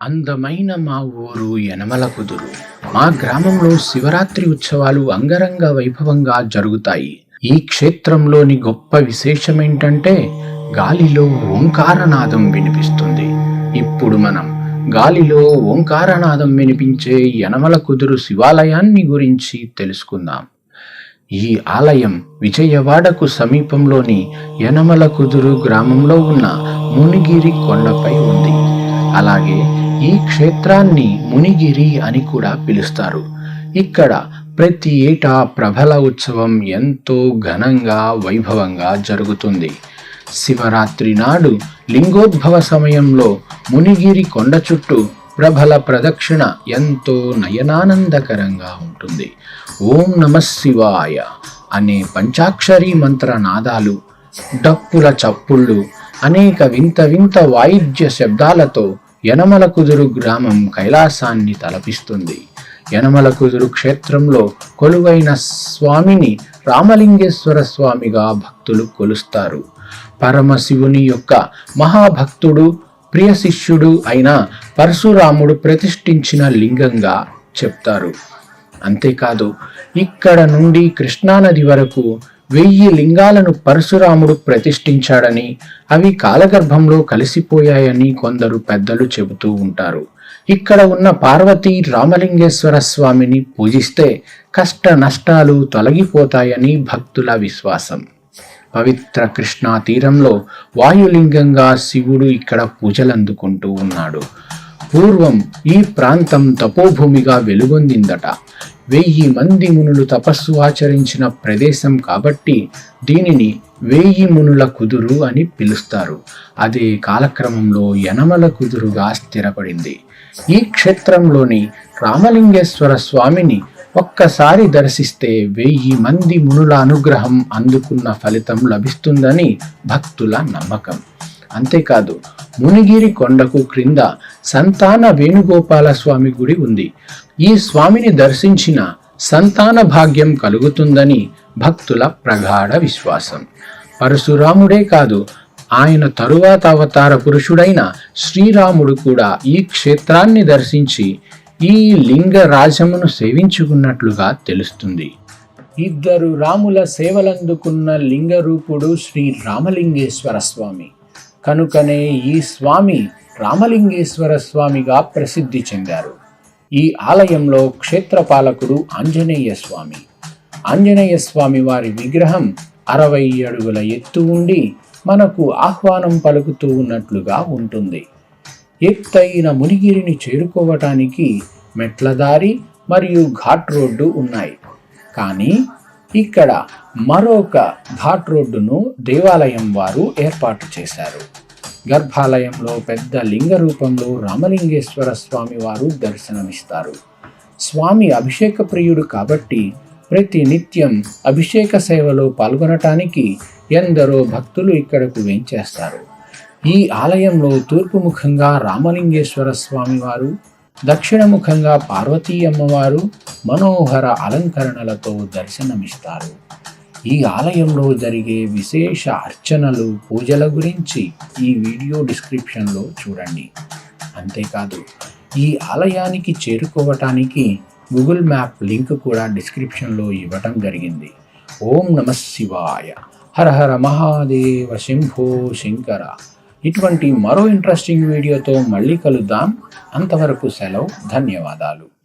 అందమైన మా ఊరు యనమల కుదురు మా గ్రామంలో శివరాత్రి ఉత్సవాలు అంగరంగ వైభవంగా జరుగుతాయి. ఈ క్షేత్రంలోని గొప్ప విశేషమేంటంటే గాలిలో ఓంకారనాదం వినిపిస్తుంది. ఇప్పుడు మనం గాలిలో ఓంకారనాదం వినిపించే యనమల కుదురు శివాలయాన్ని గురించి తెలుసుకుందాం. ఈ ఆలయం విజయవాడకు సమీపంలోని యనమల కుదురు గ్రామంలో ఉన్న మునిగిరి కొండపై ఉంది. అలాగే ఈ క్షేత్రాన్ని మునిగిరి అని కూడా పిలుస్తారు. ఇక్కడ ప్రతి ఏటా ప్రభల ఉత్సవం ఎంతో ఘనంగా వైభవంగా జరుగుతుంది. శివరాత్రి నాడు లింగోద్భవ సమయంలో మునిగిరి కొండ చుట్టూ ప్రభల ప్రదక్షిణ ఎంతో నయనానందకరంగా ఉంటుంది. ఓం నమ శివాయ అనే పంచాక్షరీ మంత్ర నాదాలు డప్పుల చప్పుళ్ళు అనేక వింత వింత వాయిద్య శబ్దాలతో యనమల కుదురు గ్రామం కైలాసాన్ని తలపిస్తుంది. యనమల కుదురు క్షేత్రంలో కొలువైన స్వామిని రామలింగేశ్వర స్వామిగా భక్తులు కొలుస్తారు. పరమశివుని యొక్క మహాభక్తుడు ప్రియ శిష్యుడు అయిన పరశురాముడు ప్రతిష్ఠించిన లింగంగా చెప్తారు. అంతేకాదు ఇక్కడ నుండి కృష్ణానది వరకు వెయ్యి లింగాలను పరశురాముడు ప్రతిష్ఠించాడని అవి కాలగర్భంలో కలిసిపోయాయని కొందరు పెద్దలు చెబుతూ ఉంటారు. ఇక్కడ ఉన్న పార్వతీ రామలింగేశ్వర స్వామిని పూజిస్తే కష్ట నష్టాలు తొలగిపోతాయని భక్తుల విశ్వాసం. పవిత్ర కృష్ణా తీరంలో వాయులింగంగా శివుడు ఇక్కడ పూజలందుకుంటూ ఉన్నాడు. పూర్వం ఈ ప్రాంతం తపోభూమిగా వెలుగొందిందట. వెయ్యి మంది మునులు తపస్సు ఆచరించిన ప్రదేశం కాబట్టి దీనిని వెయ్యి మునుల కుదురు అని పిలుస్తారు. అదే కాలక్రమంలో యనమల కుదురుగా స్థిరపడింది. ఈ క్షేత్రంలోని రామలింగేశ్వర స్వామిని ఒక్కసారి దర్శిస్తే వెయ్యి మంది మునుల అనుగ్రహం అందుకున్న ఫలితం లభిస్తుందని భక్తుల నమ్మకం. అంతేకాదు మునిగిరి కొండకు క్రింద సంతాన వేణుగోపాల స్వామి గుడి ఉంది. ఈ స్వామిని దర్శించిన సంతాన భాగ్యం కలుగుతుందని భక్తుల ప్రగాఢ విశ్వాసం. పరశురాముడే కాదు ఆయన తరువాత అవతార పురుషుడైన శ్రీరాముడు కూడా ఈ క్షేత్రాన్ని దర్శించి ఈ లింగ రాజమును సేవించుకున్నట్లుగా తెలుస్తుంది. ఇద్దరు రాముల సేవలందుకున్న లింగరూపుడు శ్రీ రామలింగేశ్వర స్వామి. కనుకనే ఈ స్వామి రామలింగేశ్వర స్వామిగా ప్రసిద్ధి చెందారు. ఈ ఆలయంలో క్షేత్రపాలకుడు ఆంజనేయ స్వామి. ఆంజనేయ స్వామి వారి విగ్రహం అరవై అడుగుల ఎత్తు ఉండి మనకు ఆహ్వానం పలుకుతూ ఉన్నట్లుగా ఉంటుంది. ఎత్తైన మునిగిరిని చేరుకోవటానికి మెట్లదారి మరియు ఘాట్ రోడ్డు ఉన్నాయి. కానీ ఇక్కడ మరొక ఘాట్ రోడ్డును దేవాలయం వారు ఏర్పాటు చేశారు. గర్భాలయంలో పెద్ద లింగ రూపంలో రామలింగేశ్వర స్వామి వారు దర్శనమిస్తారు. స్వామి అభిషేక ప్రియుడు కాబట్టి ప్రతి నిత్యం అభిషేక సేవలో పాల్గొనటానికి ఎందరో భక్తులు ఇక్కడకు వేంచేస్తారు. ఈ ఆలయంలో తూర్పు ముఖంగా రామలింగేశ్వర స్వామివారు దక్షిణముఖంగా పార్వతీ అమ్మవారు మనోహర అలంకరణలతో దర్శనమిస్తారు. ఈ ఆలయంలో జరిగే విశేష అర్చనలు పూజల గురించి ఈ వీడియో డిస్క్రిప్షన్లో చూడండి. అంతేకాదు ఈ ఆలయానికి చేరుకోవటానికి గూగుల్ మ్యాప్ లింక్ కూడా డిస్క్రిప్షన్లో ఇవ్వటం జరిగింది. ఓం నమ శివాయ. హర హర మహాదేవ శంభో శంకర. ఇటువంటి మరో ఇంట్రెస్టింగ్ వీడియోతో మళ్ళీ కలుద్దాం. అంతవరకు సెలవు ధన్యవాదాలు.